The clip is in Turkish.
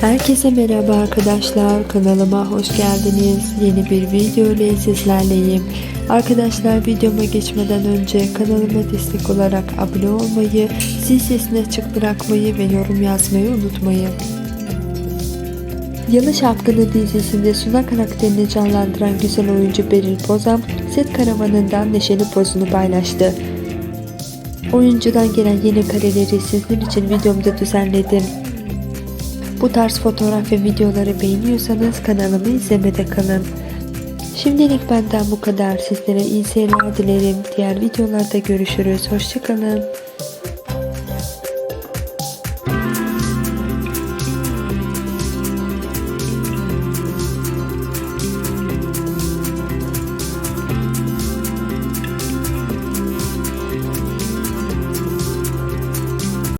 Herkese merhaba arkadaşlar. Kanalıma hoş geldiniz. Yeni bir video ile sizlerleyim. Arkadaşlar videoma geçmeden önce kanalıma destek olarak abone olmayı, zil sesini açık bırakmayı ve yorum yazmayı unutmayın. Yalı Şapkını dizisinde Suna karakterini canlandıran güzel oyuncu Beril Pozam, set karavanından neşeli pozunu paylaştı. Oyuncudan gelen yeni kareleri sizler için videomda düzenledim. Bu tarz fotoğraf ve videoları beğeniyorsanız kanalımı izlemede kalın. Şimdilik benden bu kadar. Sizlere iyi seyirler dilerim. Diğer videolarda görüşürüz. Hoşçakalın.